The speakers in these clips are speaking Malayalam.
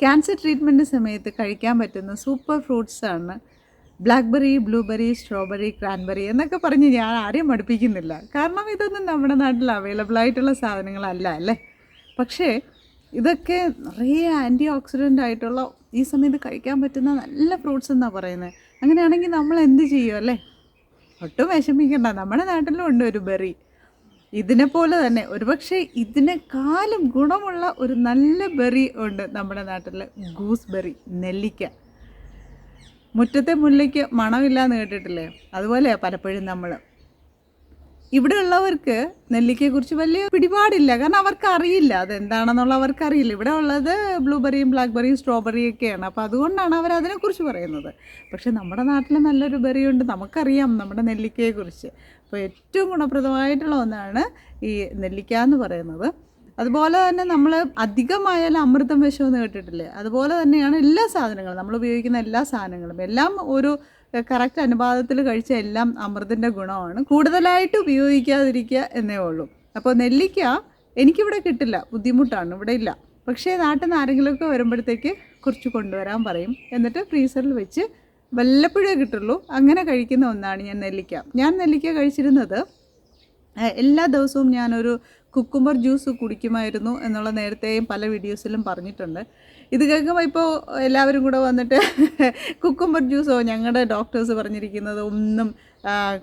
ക്യാൻസർ ട്രീറ്റ്മെന്റ് സമയത്ത് കഴിക്കാൻ പറ്റുന്ന സൂപ്പർ ഫ്രൂട്ട്സാണ് ബ്ലാക്ക്ബെറി ബ്ലൂബെറി സ്ട്രോബെറി ക്രാൻബെറി എന്നൊക്കെ പറഞ്ഞ് ഞാൻ ആരെയും മടുപ്പിക്കുന്നില്ല. കാരണം ഇതൊന്നും നമ്മുടെ നാട്ടിൽ അവൈലബിൾ ആയിട്ടുള്ള സാധനങ്ങളല്ല അല്ലേ? പക്ഷേ ഇതൊക്കെ നിറയെ ആന്റി ഓക്സിഡന്റ് ആയിട്ടുള്ള ഈ സമയത്ത് കഴിക്കാൻ പറ്റുന്ന നല്ല ഫ്രൂട്ട്സ് എന്നാണ് പറയുന്നത് അങ്ങനെയാണെങ്കിൽ നമ്മൾ എന്ത് ചെയ്യും അല്ലേ? ഒട്ടും വിഷമിക്കണ്ട. നമ്മുടെ നാട്ടിലും ഉണ്ട് ഒരു ബെറി ഇതിനെ പോലെ തന്നെ ഒരുപക്ഷെ ഇതിനേക്കാളും ഗുണമുള്ള ഒരു നല്ല ബെറി ഉണ്ട് നമ്മുടെ നാട്ടിൽ ഗൂസ് ബെറി നെല്ലിക്ക. മുറ്റത്തെ മുല്ലയ്ക്ക് മണമില്ല എന്ന് കേട്ടിട്ടില്ലേ? അതുപോലെയാണ് പലപ്പോഴും നമ്മൾ ഇവിടെ ഉള്ളവർക്ക് നെല്ലിക്കയെക്കുറിച്ച് വലിയ പിടിപാടില്ല. കാരണം അവർക്ക് അറിയില്ല അതെന്താണെന്നുള്ള അവർക്ക് അറിയില്ല ഇവിടെ ഉള്ളത് ബ്ലൂബെറിയും ബ്ലാക്ക്ബെറിയും സ്ട്രോബെറിയും ഒക്കെയാണ് അപ്പോൾ അതുകൊണ്ടാണ് അവർ അതിനെക്കുറിച്ച് പറയുന്നത്. പക്ഷേ നമ്മുടെ നാട്ടിൽ നല്ലൊരു ബെറിയുണ്ട് നമുക്കറിയാം നമ്മുടെ നെല്ലിക്കയെക്കുറിച്ച് അപ്പോൾ ഏറ്റവും ഗുണപ്രദമായിട്ടുള്ള ഒന്നാണ് ഈ നെല്ലിക്ക എന്ന് പറയുന്നത്. അതുപോലെ തന്നെ നമ്മൾ അധികമായാലും അമൃതം വിഷമെന്ന് കേട്ടിട്ടില്ലേ? അതുപോലെ തന്നെയാണ് എല്ലാ സാധനങ്ങളും. നമ്മൾ ഉപയോഗിക്കുന്ന എല്ലാ സാധനങ്ങളും. എല്ലാം ഒരു കറക്റ്റ് അനുപാതത്തിൽ കഴിച്ച എല്ലാം അമൃതിന്റെ ഗുണമാണ്. കൂടുതലായിട്ട് ഉപയോഗിക്കാതിരിക്കുക എന്നേ ഉള്ളൂ. അപ്പോൾ നെല്ലിക്ക എനിക്കിവിടെ കിട്ടില്ല. ബുദ്ധിമുട്ടാണ്. ഇവിടെ ഇല്ല. പക്ഷേ നാട്ടിൽ നിന്ന് ആരെങ്കിലുമൊക്കെ വരുമ്പോഴത്തേക്ക് കുറച്ച് കൊണ്ടുവരാൻ പറയും. എന്നിട്ട് ഫ്രീസറിൽ വെച്ച് വല്ലപ്പോഴേ കിട്ടുള്ളൂ. അങ്ങനെ കഴിക്കുന്ന ഒന്നാണ് ഞാൻ നെല്ലിക്ക. ഞാൻ നെല്ലിക്ക കഴിച്ചിരുന്നത് എല്ലാ ദിവസവും ഞാനൊരു കുക്കുംബർ ജ്യൂസ് കുടിക്കുമായിരുന്നു എന്നുള്ള നേരത്തെയും പല വീഡിയോസിലും പറഞ്ഞിട്ടുണ്ട്. ഇത് കേൾക്കുമ്പോൾ ഇപ്പോൾ എല്ലാവരും കൂടെ വന്നിട്ട് കുക്കുംബർ ജ്യൂസോ ഞങ്ങളുടെ ഡോക്ടേഴ്സ് പറഞ്ഞിരിക്കുന്നത് ഒന്നും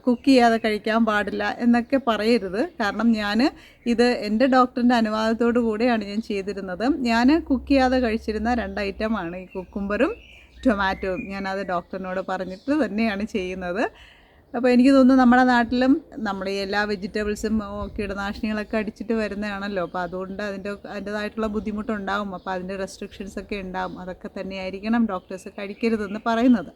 കുക്ക് ചെയ്യാതെ കഴിക്കാൻ പാടില്ല എന്നൊക്കെ പറയരുത്. കാരണം ഞാൻ ഇത് എന്റെ ഡോക്ടറിന്റെ അനുവാദത്തോടു കൂടിയാണ് ഞാൻ ചെയ്തിരുന്നത്. ഞാൻ കുക്ക് ചെയ്യാതെ കഴിച്ചിരുന്ന രണ്ട് ഐറ്റമാണ് ഈ കുക്കുംബറും ടൊമാറ്റോയും ഞാനത് ഡോക്ടറിനോട് പറഞ്ഞിട്ട് തന്നെയാണ് ചെയ്യുന്നത്. അപ്പോൾ എനിക്ക് തോന്നുന്നു നമ്മുടെ നാട്ടിലും നമ്മുടെ ഈ എല്ലാ വെജിറ്റബിൾസും കീടനാശിനികളൊക്കെ അടിച്ചിട്ട് വരുന്നതാണല്ലോ. അപ്പോൾ അതുകൊണ്ട് അതിന്റെ അതിന്റെതായിട്ടുള്ള ബുദ്ധിമുട്ടുണ്ടാവും. അപ്പോൾ അതിന്റെ റെസ്ട്രിക്ഷൻസ് ഒക്കെ ഉണ്ടാവും. അതൊക്കെ തന്നെയായിരിക്കണം ഡോക്ടേഴ്സ് കഴിക്കരുതെന്ന് പറയുന്നത്.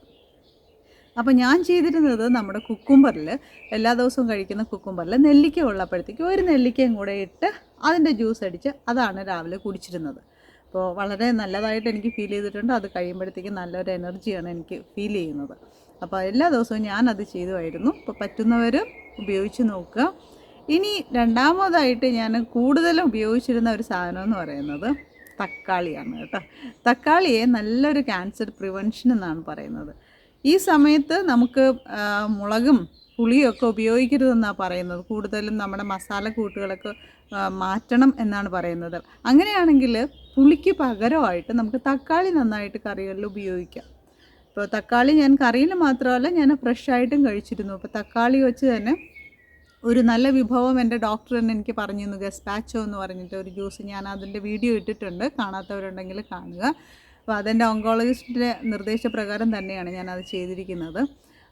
അപ്പോൾ ഞാൻ ചെയ്തിരുന്നത് നമ്മുടെ കുക്കുംബറിൽ എല്ലാ ദിവസവും കഴിക്കുന്ന കുക്കുംബറിൽ നെല്ലിക്ക ഉള്ളപ്പോഴത്തേക്ക് ഒരു നെല്ലിക്കയും കൂടെ ഇട്ട് അതിന്റെ ജ്യൂസ് അടിച്ച് അതാണ് രാവിലെ കുടിച്ചിരുന്നത്. അപ്പോൾ വളരെ നല്ലതായിട്ട് എനിക്ക് ഫീൽ ചെയ്തിട്ടുണ്ട്. അത് കഴിയുമ്പോഴത്തേക്കും നല്ലൊരു എനർജിയാണ് എനിക്ക് ഫീൽ ചെയ്യുന്നത്. അപ്പോൾ എല്ലാ ദിവസവും ഞാൻ ഞാനത് ചെയ്തുമായിരുന്നു. അപ്പോൾ പറ്റുന്നവർ ഉപയോഗിച്ച് നോക്കുക. ഇനി രണ്ടാമതായിട്ട് ഞാൻ കൂടുതലും ഉപയോഗിച്ചിരുന്ന ഒരു സാധനം എന്ന് പറയുന്നത് തക്കാളിയാണ് കേട്ടോ. തക്കാളിയെ നല്ലൊരു ക്യാൻസർ പ്രിവെൻഷൻ എന്നാണ് പറയുന്നത്. ഈ സമയത്ത് നമുക്ക് മുളകും പുളിയും ഒക്കെ ഉപയോഗിക്കരുതെന്നാണ് പറയുന്നത്. കൂടുതലും നമ്മുടെ മസാല കൂട്ടുകളൊക്കെ മാറ്റണം എന്നാണ് പറയുന്നത്. അങ്ങനെയാണെങ്കിൽ പുളിക്ക് പകരമായിട്ട് നമുക്ക് തക്കാളി നന്നായിട്ട് കറികളിൽ ഉപയോഗിക്കാം. ഇപ്പോൾ തക്കാളി ഞാൻ കറിയിൽ മാത്രമല്ല ഞാൻ ഫ്രഷായിട്ടും കഴിച്ചിരുന്നു. അപ്പോൾ തക്കാളി വെച്ച് തന്നെ ഒരു നല്ല വിഭവം എന്റെ ഡോക്ടർ തന്നെ എനിക്ക് പറഞ്ഞു തന്നു ഗസ്പാച്ചോ എന്ന് പറഞ്ഞിട്ട് ഒരു ജ്യൂസ് ഞാൻ അതിന്റെ വീഡിയോ ഇട്ടിട്ടുണ്ട്. കാണാത്തവരുണ്ടെങ്കിൽ കാണുക. അപ്പോൾ അതെന്റെ ഓങ്കോളജിസ്റ്റിന്റെ നിർദ്ദേശപ്രകാരം തന്നെയാണ് ഞാനത് ചെയ്തിരിക്കുന്നത്.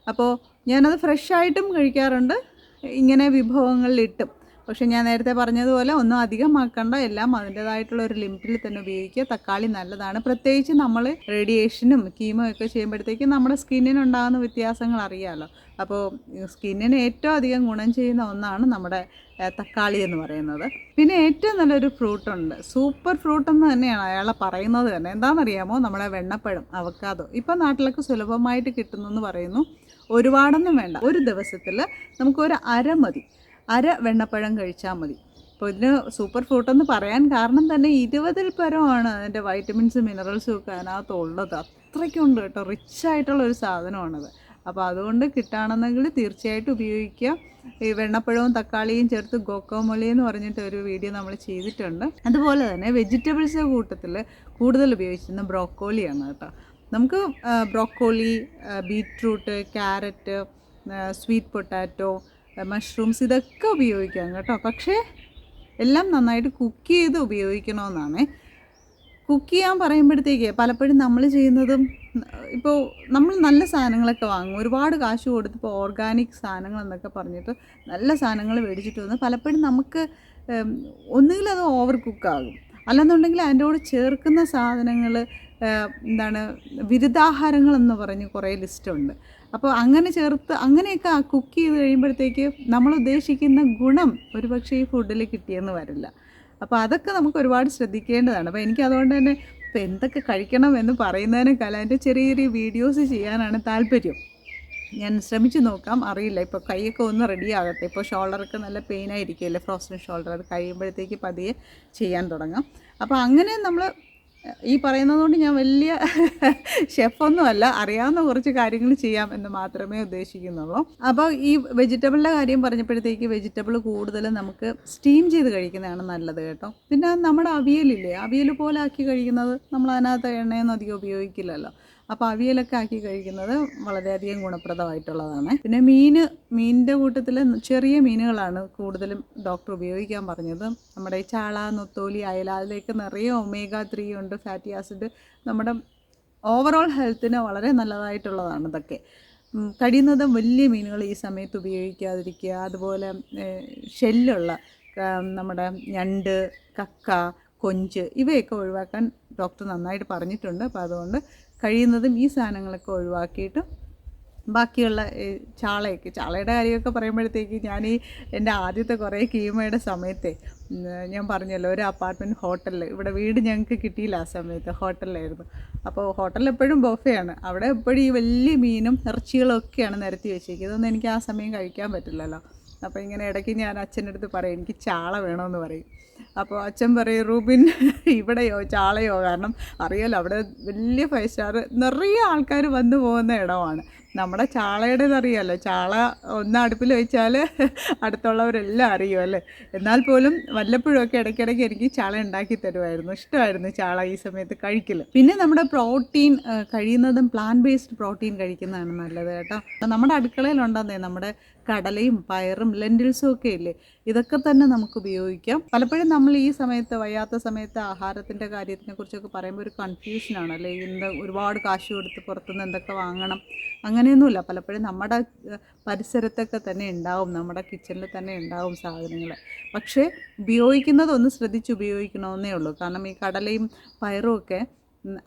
അപ്പോൾ ഞാനത് ഫ്രഷായിട്ടും കഴിക്കാറുണ്ട്. ഇങ്ങനെ വിഭവങ്ങളിലിട്ടും. പക്ഷേ ഞാൻ നേരത്തെ പറഞ്ഞതുപോലെ ഒന്നും അധികമാക്കണ്ട. എല്ലാം അതിന്റേതായിട്ടുള്ള ഒരു ലിമിറ്റിൽ തന്നെ ഉപയോഗിക്കുക. തക്കാളി നല്ലതാണ്. പ്രത്യേകിച്ച് നമ്മൾ റേഡിയേഷനും കീമോ ഒക്കെ ചെയ്യുമ്പോഴത്തേക്കും നമ്മുടെ സ്കിന്നിനുണ്ടാകുന്ന വ്യത്യാസങ്ങൾ അറിയാമല്ലോ അപ്പോൾ സ്കിന്നിന് ഏറ്റവും അധികം ഗുണം ചെയ്യുന്ന ഒന്നാണ് നമ്മുടെ തക്കാളി എന്ന് പറയുന്നത്. പിന്നെ ഏറ്റവും നല്ലൊരു ഫ്രൂട്ടുണ്ട്. സൂപ്പർ ഫ്രൂട്ട് എന്ന് തന്നെയാണ് അയാളെ പറയുന്നത് തന്നെ. എന്താണെന്നറിയാമോ? നമ്മുടെ വെണ്ണപ്പഴം അവക്കാദോ ഇപ്പം നാട്ടിലൊക്കെ സുലഭമായിട്ട് കിട്ടുന്നു എന്ന് പറയുന്നു. ഒരുപാടൊന്നും വേണ്ട. ഒരു ദിവസത്തിൽ നമുക്കൊരു അര മതി. അര വെണ്ണപ്പഴം കഴിച്ചാൽ മതി. അപ്പോൾ ഇതിന് സൂപ്പർ ഫ്രൂട്ട് എന്ന് പറയാൻ കാരണം തന്നെ ഇരുപതിൽ പരമാണ് അതിന്റെ വൈറ്റമിൻസും മിനറൽസും ഒക്കെ അതിനകത്ത് ഉള്ളത്. അത്രയ്ക്കുണ്ട് കേട്ടോ. റിച്ച് ആയിട്ടുള്ള ഒരു സാധനമാണത്. അപ്പോൾ അതുകൊണ്ട് കിട്ടുകയാണെന്നെങ്കിൽ തീർച്ചയായിട്ടും ഉപയോഗിക്കുക. ഈ വെണ്ണപ്പഴവും തക്കാളിയും ചേർത്ത് ഗോക്കോമൊലി എന്ന് പറഞ്ഞിട്ട് ഒരു വീഡിയോ നമ്മൾ ചെയ്തിട്ടുണ്ട്. അതുപോലെ തന്നെ വെജിറ്റബിൾസ് കൂട്ടത്തിൽ കൂടുതൽ ഉപയോഗിച്ചിരുന്ന ബ്രോക്കോളിയാണ് കേട്ടോ. നമുക്ക് broccoli beetroot carrot sweet potato mushrooms ഇതൊക്കെ ഉപയോഗിക്കാം കേട്ടോ. പക്ഷേ എല്ലാം നന്നായിട്ട് കുക്ക് ചെയ്ത് ഉപയോഗിക്കണമെന്നാണ്. കുക്ക് ചെയ്യാൻ പറയുമ്പോഴത്തേക്ക് പലപ്പോഴും നമ്മൾ ചെയ്യുന്നതും ഇപ്പോൾ നമ്മൾ നല്ല സാധനങ്ങളൊക്കെ വാങ്ങും. ഒരുപാട് കാശ് കൊടുത്ത് ഇപ്പോൾ ഓർഗാനിക് സാധനങ്ങൾ എന്നൊക്കെ പറഞ്ഞിട്ട് നല്ല സാധനങ്ങൾ മേടിച്ചിട്ട് വന്ന് പലപ്പോഴും നമുക്ക് ഒന്നുകിൽ അത് ഓവർ കുക്കാകും അല്ലെന്നുണ്ടെങ്കിൽ അതിന്റെ കൂടെ ചേർക്കുന്ന സാധനങ്ങൾ എന്താണ് ബിരുദാഹാരങ്ങൾ എന്ന് പറഞ്ഞ് കുറേ ലിസ്റ്റുണ്ട്. അപ്പോൾ അങ്ങനെ ചേർത്ത് അങ്ങനെയൊക്കെ കുക്ക് ചെയ്ത് കഴിയുമ്പോഴത്തേക്ക് നമ്മൾ ഉദ്ദേശിക്കുന്ന ഗുണം ഒരുപക്ഷെ ഈ ഫുഡിൽ കിട്ടിയെന്ന് വരില്ല. അപ്പോൾ അതൊക്കെ നമുക്ക് ഒരുപാട് ശ്രദ്ധിക്കേണ്ടതാണ്. അപ്പോൾ എനിക്ക് അതുകൊണ്ട് തന്നെ ഇപ്പോൾ എന്തൊക്കെ കഴിക്കണം എന്ന് പറയുന്നതിനേക്കാൾ അതിന്റെ ചെറിയ ചെറിയ വീഡിയോസ് ചെയ്യാനാണ് താല്പര്യം. ഞാൻ ശ്രമിച്ചു നോക്കാം അറിയില്ല. ഇപ്പോൾ കൈയൊക്കെ ഒന്ന് റെഡി ആകട്ടെ. ഇപ്പോൾ ഷോൾഡറൊക്കെ നല്ല പെയിൻ ആയിരിക്കുമല്ലേ? ഫ്രോസൺ ഷോൾഡർ അത് കഴിയുമ്പോഴത്തേക്ക് പതിയെ ചെയ്യാൻ തുടങ്ങാം. അപ്പോൾ അങ്ങനെ നമ്മൾ ഈ പറയുന്നതുകൊണ്ട് ഞാൻ വലിയ ഷെഫൊന്നുമല്ല അറിയാവുന്ന കുറച്ച് കാര്യങ്ങൾ ചെയ്യാം എന്ന് മാത്രമേ ഉദ്ദേശിക്കുന്നുള്ളൂ. അപ്പോൾ ഈ വെജിറ്റബിളിന്റെ കാര്യം പറഞ്ഞപ്പോഴത്തേക്ക് വെജിറ്റബിൾ കൂടുതലും നമുക്ക് സ്റ്റീം ചെയ്ത് കഴിക്കുന്നതാണ് നല്ലത് കേട്ടോ. പിന്നെ നമ്മുടെ അവിയലില്ലേ? അവിയൽ പോലെ ആക്കി കഴിക്കുന്നത് നമ്മൾ അതിനകത്ത് എണ്ണയൊന്നും അധികം ഉപയോഗിക്കില്ലല്ലോ. അപ്പോൾ അവിയലൊക്കെ ആക്കി കഴിക്കുന്നത് വളരെയധികം ഗുണപ്രദമായിട്ടുള്ളതാണ്. പിന്നെ മീൻ മീനിന്റെ കൂട്ടത്തിൽ ചെറിയ മീനുകളാണ് കൂടുതലും ഡോക്ടർ ഉപയോഗിക്കാൻ പറഞ്ഞത്. നമ്മുടെ ഈ ചാള നൊത്തോലി അയല അതിലേക്ക് നിറയെ ഒമേഗ ത്രീ ഉണ്ട് ഫാറ്റി ആസിഡ്. നമ്മുടെ ഓവറോൾ ഹെൽത്തിന് വളരെ നല്ലതായിട്ടുള്ളതാണ് ഇതൊക്കെ. കഴിയുന്നതും വലിയ മീനുകൾ ഈ സമയത്ത് ഉപയോഗിക്കാതിരിക്കുക. അതുപോലെ ഷെല്ലുള്ള നമ്മുടെ ഞണ്ട് കക്ക കൊഞ്ച് ഇവയൊക്കെ ഒഴിവാക്കാൻ ഡോക്ടർ നന്നായിട്ട് പറഞ്ഞിട്ടുണ്ട്. അപ്പോൾ അതുകൊണ്ട് കഴിയുന്നതും ഈ സാധനങ്ങളൊക്കെ ഒഴിവാക്കിയിട്ട് ബാക്കിയുള്ള ചാളയൊക്കെ ചാളയുടെ കാര്യമൊക്കെ പറയുമ്പോഴത്തേക്ക് ഞാൻ ഈ എന്റെ ആദ്യത്തെ കുറേ കീമയുടെ സമയത്തെ ഞാൻ പറഞ്ഞല്ലോ ഒരു അപ്പാർട്ട്മെന്റ് ഹോട്ടലിൽ ഇവിടെ വീട് ഞങ്ങൾക്ക് കിട്ടിയില്ല ആ സമയത്ത് ഹോട്ടലിലായിരുന്നു. അപ്പോൾ ഹോട്ടലിൽ എപ്പോഴും ബൊഫയാണ്. അവിടെ എപ്പോഴും ഈ വലിയ മീനും ഇറച്ചികളൊക്കെയാണ് നിരത്തി വെച്ചേക്കുന്നത്. അതൊന്നും എനിക്ക് ആ സമയം കഴിക്കാൻ പറ്റില്ലല്ലോ. അപ്പോൾ ഇങ്ങനെ ഇടയ്ക്ക് ഞാൻ അച്ഛന്റെ അടുത്ത് പറയും എനിക്ക് ചാള വേണമെന്ന് പറയും. അപ്പോൾ അച്ഛൻ പറയും റൂബിൻ ഇവിടെയോ ചാളയോ? കാരണം അറിയാലോ അവിടെ വലിയ ഫൈവ് സ്റ്റാർ നിറയെ ആൾക്കാർ വന്നു പോകുന്ന ഇടമാണ്. നമ്മുടെ ചാളയുടേത് അറിയാമല്ലോ ചാള ഒന്ന് അടുപ്പിൽ വെച്ചാൽ അടുത്തുള്ളവരെല്ലാം അറിയും അല്ലേ? എന്നാൽ പോലും വല്ലപ്പോഴുമൊക്കെ ഇടയ്ക്കിടയ്ക്ക് എനിക്ക് ചാള ഉണ്ടാക്കി തരുമായിരുന്നു. ഇഷ്ടമായിരുന്നു ചാള ഈ സമയത്ത് കഴിക്കൽ പിന്നെ നമ്മുടെ പ്രോട്ടീൻ കഴിയുന്നതും പ്ലാൻ ബേസ്ഡ് പ്രോട്ടീൻ കഴിക്കുന്നതാണ് നല്ലത് കേട്ടോ. നമ്മുടെ അടുക്കളയിലുണ്ടെന്നേ നമ്മുടെ കടലയും പയറും ലെന്റിൽസും ഒക്കെ ഇല്ലേ? ഇതൊക്കെ തന്നെ നമുക്ക് ഉപയോഗിക്കാം. പലപ്പോഴും നമ്മൾ ഈ സമയത്ത് വയ്യാത്ത സമയത്ത് ആഹാരത്തിന്റെ കാര്യത്തിനെ കുറിച്ചൊക്കെ പറയുമ്പോൾ ഒരു കൺഫ്യൂഷനാണ് അല്ലേ? ഇന്ന് ഒരുപാട് കാശ് കൊടുത്ത് പുറത്തുനിന്ന് എന്തൊക്കെ വാങ്ങണം? അങ്ങനെയൊന്നുമില്ല. പലപ്പോഴും നമ്മുടെ പരിസരത്തൊക്കെ തന്നെ ഉണ്ടാവും. നമ്മുടെ കിച്ചണിൽ തന്നെ ഉണ്ടാവും സാധനങ്ങൾ. പക്ഷേ ഉപയോഗിക്കുന്നതൊന്ന് ശ്രദ്ധിച്ച് ഉപയോഗിക്കണമെന്നേ ഉള്ളൂ. കാരണം ഈ കടലയും പയറും ഒക്കെ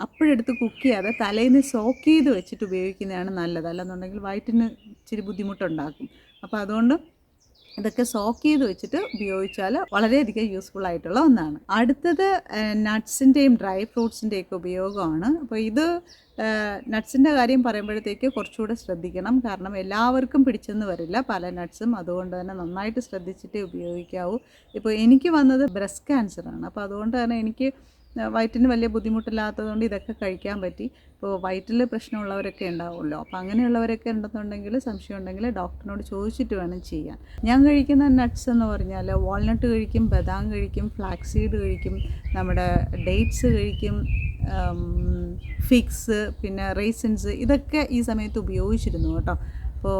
അപ്പോഴെടുത്ത് കുക്ക് ചെയ്യാതെ തലേന്ന് സോക്ക് ചെയ്ത് വെച്ചിട്ട് ഉപയോഗിക്കുന്നതാണ് നല്ലത്. അല്ലെന്നുണ്ടെങ്കിൽ വയറ്റിന് ഇച്ചിരി ബുദ്ധിമുട്ടുണ്ടാക്കും. അപ്പോൾ അതുകൊണ്ട് ഇതൊക്കെ സോക്ക് ചെയ്ത് വെച്ചിട്ട് ഉപയോഗിച്ചാൽ വളരെയധികം യൂസ്ഫുൾ ആയിട്ടുള്ള ഒന്നാണ്. അടുത്തത് നട്ട്സിന്റെയും ഡ്രൈ ഫ്രൂട്ട്സിന്റെയൊക്കെ ഉപയോഗമാണ്. അപ്പോൾ ഇത് നട്ട്സിന്റെ കാര്യം പറയുമ്പോഴത്തേക്ക് കുറച്ചുകൂടെ ശ്രദ്ധിക്കണം. കാരണം എല്ലാവർക്കും പിടിച്ചെന്ന് വരില്ല പല നട്ട്സും അതുകൊണ്ട് തന്നെ നന്നായിട്ട് ശ്രദ്ധിച്ചിട്ടേ ഉപയോഗിക്കാവൂ. ഇപ്പോൾ എനിക്ക് വന്നത് ബ്രസ്റ്റ് ക്യാൻസറാണ് അപ്പോൾ അതുകൊണ്ട് തന്നെ എനിക്ക് വയറ്റിന് വലിയ ബുദ്ധിമുട്ടില്ലാത്തതുകൊണ്ട് ഇതൊക്കെ കഴിക്കാൻ പറ്റി. ഇപ്പോൾ വയറ്റിൽ പ്രശ്നമുള്ളവരൊക്കെ ഉണ്ടാവുമല്ലോ. അപ്പോൾ അങ്ങനെയുള്ളവരൊക്കെ ഉണ്ടെന്നുണ്ടെങ്കിൽ സംശയം ഉണ്ടെങ്കിൽ ഡോക്ടറിനോട് ചോദിച്ചിട്ട് വേണം ചെയ്യാൻ. ഞാൻ കഴിക്കുന്ന നട്ട്സ് എന്ന് പറഞ്ഞാൽ വാൾനട്ട് കഴിക്കും ബദാം കഴിക്കും ഫ്ലാക്സീഡ് കഴിക്കും നമ്മുടെ ഡേറ്റ്സ് കഴിക്കും ഫിക്സ് പിന്നെ റേസിൻസ് ഇതൊക്കെ ഈ സമയത്ത് ഉപയോഗിച്ചിരുന്നു കേട്ടോ. അപ്പോൾ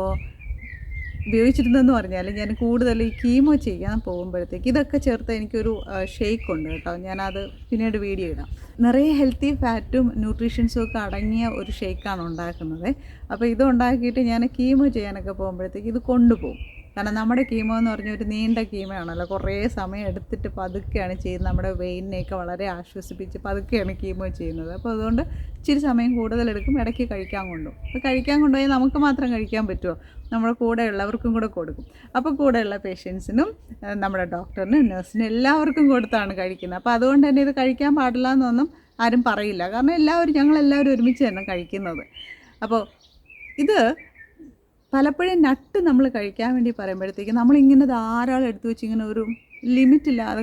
ഉപയോഗിച്ചിരുന്നെന്ന് പറഞ്ഞാൽ ഞാൻ കൂടുതൽ ഈ കീമോ ചെയ്യാൻ പോകുമ്പോഴത്തേക്ക് ഇതൊക്കെ ചേർത്ത് എനിക്കൊരു ഷേക്ക് ഉണ്ട് കേട്ടോ. ഞാനത് പിന്നീട് വീഡിയോ ഇടാം. നിറയെ ഹെൽത്തി ഫാറ്റും ന്യൂട്രീഷൻസും ഒക്കെ അടങ്ങിയ ഒരു ഷേക്കാണ് ഉണ്ടാക്കുന്നത്. അപ്പോൾ ഇത് ഉണ്ടാക്കിയിട്ട് ഞാൻ കീമോ ചെയ്യാനൊക്കെ പോകുമ്പോഴത്തേക്ക് ഇത് കൊണ്ടുപോകും. കാരണം നമ്മുടെ കീമോ എന്ന് പറഞ്ഞ ഒരു നീണ്ട കീമയാണല്ലോ. കുറേ സമയം എടുത്തിട്ട് പതുക്കെയാണ് ചെയ്യുന്നത്. നമ്മുടെ വെയിനെയൊക്കെ വളരെ ആശ്വസിപ്പിച്ച് പതുക്കെയാണ് കീമോ ചെയ്യുന്നത്. അപ്പോൾ അതുകൊണ്ട് ഇച്ചിരി സമയം കൂടുതലെടുക്കും. ഇടയ്ക്ക് കഴിക്കാൻ കൊണ്ടും അപ്പോൾ കഴിക്കാൻ കൊണ്ടുപോയി നമുക്ക് മാത്രം കഴിക്കാൻ പറ്റുമോ? നമ്മുടെ കൂടെയുള്ളവർക്കും കൂടെ കൊടുക്കും. അപ്പോൾ കൂടെയുള്ള പേഷ്യൻസിനും നമ്മുടെ ഡോക്ടറിനും നഴ്സിനും എല്ലാവർക്കും കൊടുത്താണ് കഴിക്കുന്നത്. അപ്പോൾ അതുകൊണ്ട് തന്നെ ഇത് കഴിക്കാൻ പാടില്ല എന്നൊന്നും ആരും പറയില്ല. കാരണം എല്ലാവരും ഞങ്ങളെല്ലാവരും ഒരുമിച്ച് തന്നെ കഴിക്കുന്നത്. അപ്പോൾ ഇത് പലപ്പോഴും നട്ട് നമ്മൾ കഴിക്കാൻ വേണ്ടി പറയുമ്പോഴത്തേക്ക് നമ്മളിങ്ങനെ ധാരാളം എടുത്തു വെച്ച് ഇങ്ങനെ ഒരു ലിമിറ്റ് ഇല്ലാതെ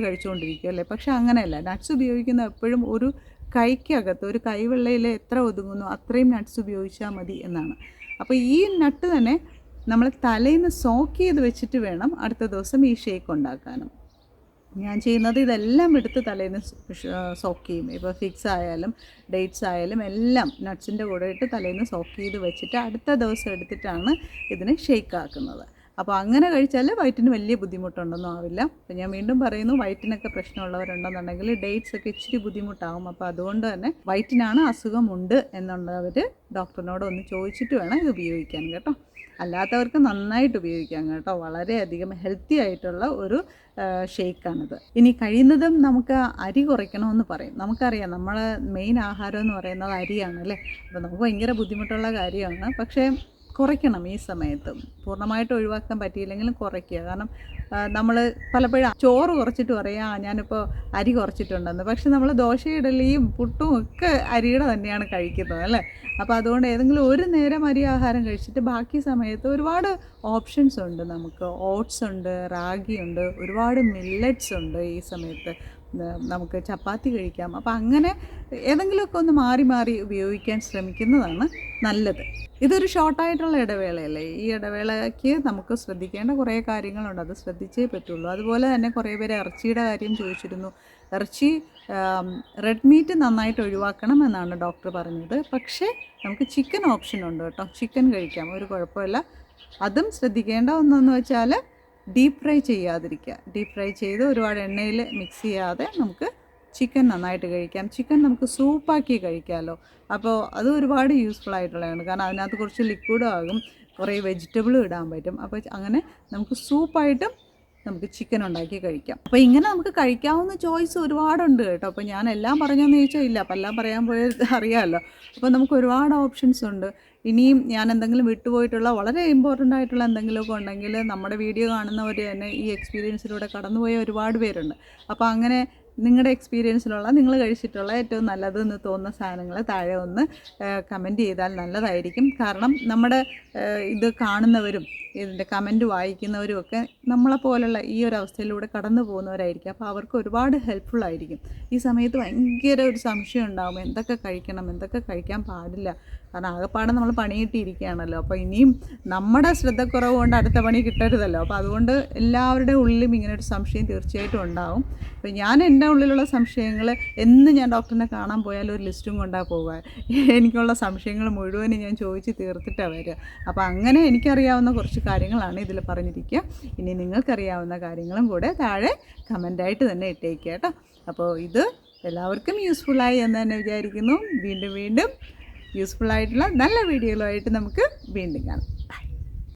അല്ലേ? പക്ഷെ അങ്ങനെയല്ല. നട്ട്സ് ഉപയോഗിക്കുന്ന എപ്പോഴും ഒരു കൈക്കകത്ത് ഒരു കൈവെള്ളയിൽ എത്ര ഒതുങ്ങുന്നു അത്രയും നട്ട്സ് ഉപയോഗിച്ചാൽ മതി എന്നാണ്. അപ്പോൾ ഈ നട്ട് തന്നെ നമ്മൾ തലേന്ന് സോക്ക് ചെയ്ത് വെച്ചിട്ട് വേണം അടുത്ത ദിവസം ഈ ഷേക്ക് ഉണ്ടാക്കാനും. ഞാൻ ചെയ്യുന്നത് ഇതെല്ലാം എടുത്ത് തലേന്ന് സോക്ക് ചെയ്യും. ഇപ്പോൾ ഫിക്സ് ആയാലും ഡേറ്റ്സ് ആയാലും എല്ലാം നട്ട്സിന്റെ കൂടെ ഇട്ട് തലേന്ന് സോക്ക് ചെയ്ത് വെച്ചിട്ട് അടുത്ത ദിവസം എടുത്തിട്ടാണ് ഇതിനെ ഷെയ്ക്കാക്കുന്നത് അപ്പോൾ അങ്ങനെ കഴിച്ചാൽ വയറ്റിന് വലിയ ബുദ്ധിമുട്ടുണ്ടെന്നും ആവില്ല. അപ്പോൾ ഞാൻ വീണ്ടും പറയുന്നു വയറ്റിനൊക്കെ പ്രശ്നമുള്ളവരുണ്ടെന്നുണ്ടെങ്കിൽ ഡേറ്റ്സ് ഒക്കെ ഇച്ചിരി ബുദ്ധിമുട്ടാകും അപ്പോൾ അതുകൊണ്ട് തന്നെ വയറ്റിനാണ് അസുഖമുണ്ട് എന്നുള്ളവർ ഡോക്ടറിനോട് ഒന്ന് ചോദിച്ചിട്ട് വേണം ഇത് ഉപയോഗിക്കാൻ കേട്ടോ. അല്ലാത്തവർക്ക് നന്നായിട്ട് ഉപയോഗിക്കാം കേട്ടോ. വളരെയധികം ഹെൽത്തി ആയിട്ടുള്ള ഒരു ഷേക്കാണിത് ഇനി കഴിയുന്നതും നമുക്ക് അരി കുറയ്ക്കണമെന്ന് പറയും. നമുക്കറിയാം നമ്മളെ മെയിൻ ആഹാരം എന്ന് പറയുന്നത് അരിയാണ് അല്ലേ? അപ്പോൾ നമുക്ക് ഭയങ്കര ബുദ്ധിമുട്ടുള്ള കാര്യമാണ്. പക്ഷേ കുറയ്ക്കണം ഈ സമയത്ത്. പൂർണമായിട്ട് ഒഴിവാക്കാൻ പറ്റിയില്ലെങ്കിലും കുറയ്ക്കുക. കാരണം നമ്മൾ പലപ്പോഴും ചോറ് കുറച്ചിട്ട് പറയാം "ആ, ഞാനിപ്പോൾ അരി കുറച്ചിട്ടുണ്ടെന്ന്. പക്ഷെ നമ്മൾ ദോശയിടലിയും പുട്ടും ഒക്കെ അരിയുടെ തന്നെയാണ് കഴിക്കുന്നത് അല്ലേ? അപ്പോൾ അതുകൊണ്ട് ഏതെങ്കിലും ഒരു നേരം അരി ആഹാരം കഴിച്ചിട്ട് ബാക്കി സമയത്ത് ഒരുപാട് ഓപ്ഷൻസ് ഉണ്ട് നമുക്ക്. ഓട്സ് ഉണ്ട് റാഗി ഉണ്ട് ഒരുപാട് മില്ലറ്റ്സ് ഉണ്ട് ഈ സമയത്ത്. നമുക്ക് ചപ്പാത്തി കഴിക്കാം. അപ്പോൾ അങ്ങനെ ഏതെങ്കിലുമൊക്കെ ഒന്ന് മാറി മാറി ഉപയോഗിക്കാൻ ശ്രമിക്കുന്നതാണ് നല്ലത്. ഇതൊരു ഷോർട്ടായിട്ടുള്ള ഇടവേളയല്ലേ? ഈ ഇടവേളയ്ക്ക് നമുക്ക് ശ്രദ്ധിക്കേണ്ട കുറേ കാര്യങ്ങളുണ്ട്. അത് ശ്രദ്ധിച്ചേ പറ്റുള്ളൂ. അതുപോലെ തന്നെ കുറേ പേര് ഇറച്ചിയുടെ കാര്യം ചോദിച്ചിരുന്നു. ഇറച്ചി റെഡ് മീറ്റ് നന്നായിട്ട് ഒഴിവാക്കണം എന്നാണ് ഡോക്ടർ പറഞ്ഞത്. പക്ഷേ നമുക്ക് ചിക്കൻ ഓപ്ഷൻ ഉണ്ട് കേട്ടോ. ചിക്കൻ കഴിക്കാം. ഒരു കുഴപ്പമില്ല. അതും ശ്രദ്ധിക്കേണ്ട ഒന്നെന്ന് വെച്ചാൽ ഡീപ്പ് ഫ്രൈ ചെയ്യാതിരിക്കുക. ഡീപ്പ് ഫ്രൈ ചെയ്ത് ഒരുപാട് എണ്ണയിൽ മിക്സ് ചെയ്യാതെ നമുക്ക് ചിക്കൻ നന്നായിട്ട് കഴിക്കാം. ചിക്കൻ നമുക്ക് സൂപ്പാക്കി കഴിക്കാമല്ലോ അപ്പോൾ അത് ഒരുപാട് യൂസ്ഫുൾ ആയിട്ടുള്ളതാണ്. കാരണം അതിനകത്ത് കുറച്ച് ലിക്വിഡും ആകും. കുറേ വെജിറ്റബിളും ഇടാൻ പറ്റും. അപ്പോൾ അങ്ങനെ നമുക്ക് സൂപ്പായിട്ടും നമുക്ക് ചിക്കൻ ഉണ്ടാക്കി കഴിക്കാം. അപ്പോൾ ഇങ്ങനെ നമുക്ക് കഴിക്കാവുന്ന ചോയ്സ് ഒരുപാടുണ്ട് കേട്ടോ. അപ്പോൾ ഞാൻ എല്ലാം പറഞ്ഞെന്ന് ചോദിച്ചാൽ ഇല്ല. അപ്പോൾ എല്ലാം പറയാൻ പോയത് അറിയാമല്ലോ അപ്പോൾ നമുക്ക് ഒരുപാട് ഓപ്ഷൻസ് ഉണ്ട്. ഇനിയും ഞാൻ എന്തെങ്കിലും വിട്ടുപോയിട്ടുള്ള വളരെ ഇമ്പോർട്ടന്റ് ആയിട്ടുള്ള എന്തെങ്കിലുമൊക്കെ ഉണ്ടെങ്കിൽ നമ്മുടെ വീഡിയോ കാണുന്നവർ തന്നെ ഈ എക്സ്പീരിയൻസിലൂടെ കടന്നുപോയ ഒരുപാട് പേരുണ്ട്. അപ്പോൾ അങ്ങനെ നിങ്ങളുടെ എക്സ്പീരിയൻസിലുള്ള നിങ്ങൾ കഴിച്ചിട്ടുള്ള ഏറ്റവും നല്ലതെന്ന് തോന്നുന്ന സാധനങ്ങൾ താഴെ ഒന്ന് കമന്റ് ചെയ്താൽ നല്ലതായിരിക്കും. കാരണം നമ്മുടെ ഇത് കാണുന്നവരും ഇതിന്റെ കമന്റ് വായിക്കുന്നവരും ഒക്കെ നമ്മളെപ്പോലുള്ള ഈ ഒരു അവസ്ഥയിലൂടെ കടന്നു പോകുന്നവരായിരിക്കും. അപ്പോൾ അവർക്ക് ഒരുപാട് ഹെൽപ്ഫുൾ ആയിരിക്കും. ഈ സമയത്ത് ഭയങ്കര ഒരു സംശയം ഉണ്ടാകും എന്തൊക്കെ കഴിക്കണം? എന്തൊക്കെ കഴിക്കാൻ പാടില്ല? കാരണം ആകെപ്പാടെ നമ്മൾ പണിയിട്ടിരിക്കുകയാണല്ലോ അപ്പോൾ ഇനിയും നമ്മുടെ ശ്രദ്ധക്കുറവ് കൊണ്ട് അടുത്ത പണി കിട്ടരുതല്ലോ. അപ്പോൾ അതുകൊണ്ട് എല്ലാവരുടെ ഉള്ളിലും ഇങ്ങനെ ഒരു സംശയം തീർച്ചയായിട്ടും ഉണ്ടാവും. അപ്പോൾ ഞാൻ എന്റെ ഉള്ളിലുള്ള സംശയങ്ങൾ എന്ന് ഞാൻ ഡോക്ടറിനെ കാണാൻ പോയാലും ഒരു ലിസ്റ്റും കൊണ്ടാണ് പോകാൻ എനിക്കുള്ള സംശയങ്ങൾ മുഴുവനും ഞാൻ ചോദിച്ച് തീർത്തിട്ടാണ് വരിക. അപ്പോൾ അങ്ങനെ എനിക്കറിയാവുന്ന കുറച്ച് കാര്യങ്ങളാണ് ഇതിൽ പറഞ്ഞിരിക്കുക. ഇനി നിങ്ങൾക്കറിയാവുന്ന കാര്യങ്ങളും കൂടെ താഴെ കമന്റായിട്ട് തന്നെ ഇട്ടേക്കുക കേട്ടോ. അപ്പോൾ ഇത് എല്ലാവർക്കും യൂസ്ഫുള്ളായി എന്ന് തന്നെ വിചാരിക്കുന്നു. വീണ്ടും വീണ്ടും യൂസ്ഫുൾ ആയിട്ടുള്ള നല്ല വീഡിയോകളുമായിട്ട് നമുക്ക് വീണ്ടും കാണാം.